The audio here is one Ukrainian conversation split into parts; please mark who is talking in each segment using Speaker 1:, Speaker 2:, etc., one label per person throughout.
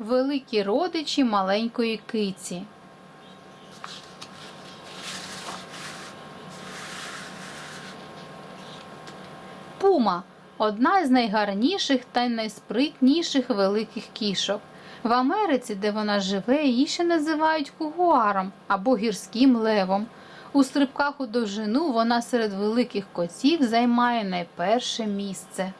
Speaker 1: великі родичі маленької киці. Пума одна з найгарніших та найспритніших великих кішок. В Америці, де вона живе, її ще називають кугуаром або гірським левом. У стрибках у довжину вона серед великих котів займає найперше місце.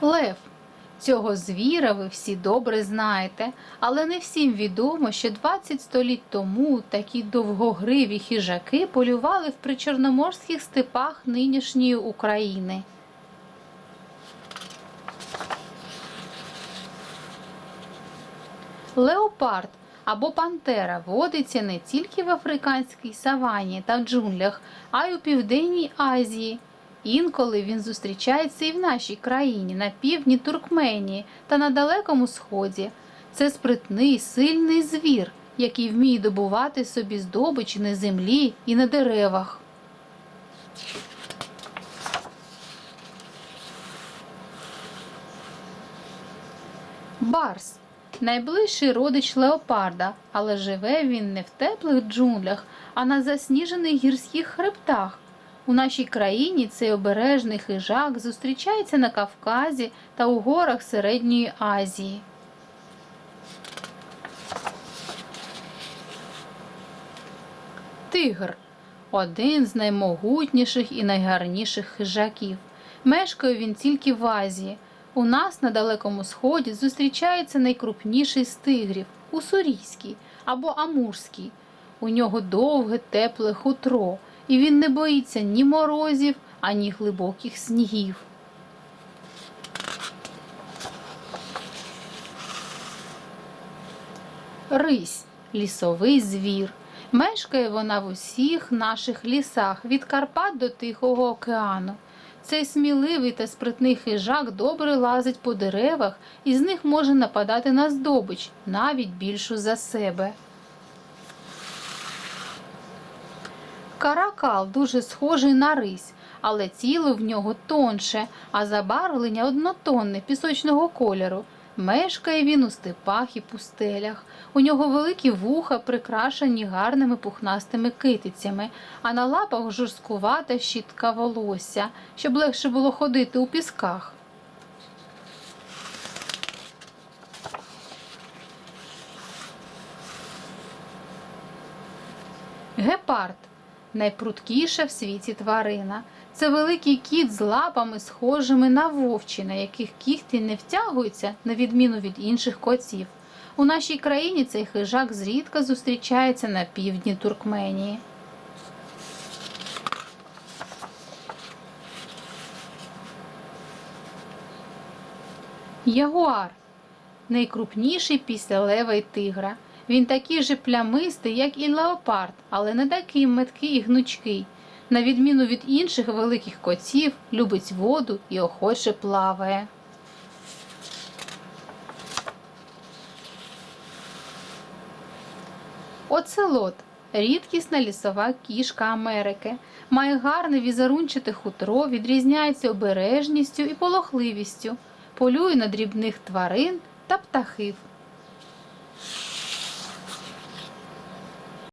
Speaker 1: Лев. Цього звіра ви всі добре знаєте, але не всім відомо, що 20 століть тому такі довгогриві хижаки полювали в причорноморських степах нинішньої України. Леопард або пантера водиться не тільки в африканській савані та джунглях, а й у Південній Азії. Інколи він зустрічається і в нашій країні, на півдні Туркменії та на Далекому Сході. Це спритний, сильний звір, який вміє добувати собі здобич на землі і на деревах. Барс найближчий родич леопарда, але живе він не в теплих джунглях, а на засніжених гірських хребтах. У нашій країні цей обережний хижак зустрічається на Кавказі та у горах Середньої Азії. Тигр один з наймогутніших і найгарніших хижаків. Мешкає він тільки в Азії. У нас на Далекому Сході зустрічається найкрупніший з тигрів уссурійський або амурський. У нього довге тепле хутро, і він не боїться ні морозів, ані глибоких снігів. Рись лісовий звір. Мешкає вона в усіх наших лісах від Карпат до Тихого океану. Цей сміливий та спритний хижак добре лазить по деревах і з них може нападати на здобич, навіть більшу за себе. Каракал дуже схожий на рись, але тіло в нього тонше, а забарвлення однотонне пісочного кольору. Мешкає він у степах і пустелях. У нього великі вуха, прикрашені гарними пухнастими китицями, а на лапах жорсткувата щітка волосся, щоб легше було ходити у пісках. Гепард найпруткіша в світі тварина. Це великий кіт з лапами, схожими на вовчі, на яких кігті не втягуються, на відміну від інших котів. У нашій країні цей хижак зрідка зустрічається на півдні Туркменії. Ягуар найкрупніший після лева й тигра. Він такий же плямистий, як і леопард, але не такий меткий і гнучкий. На відміну від інших великих котів, любить воду і охоче плаває. Оцелот рідкісна лісова кішка Америки. Має гарне візерунчате хутро, відрізняється обережністю і полохливістю, полює на дрібних тварин та птахів.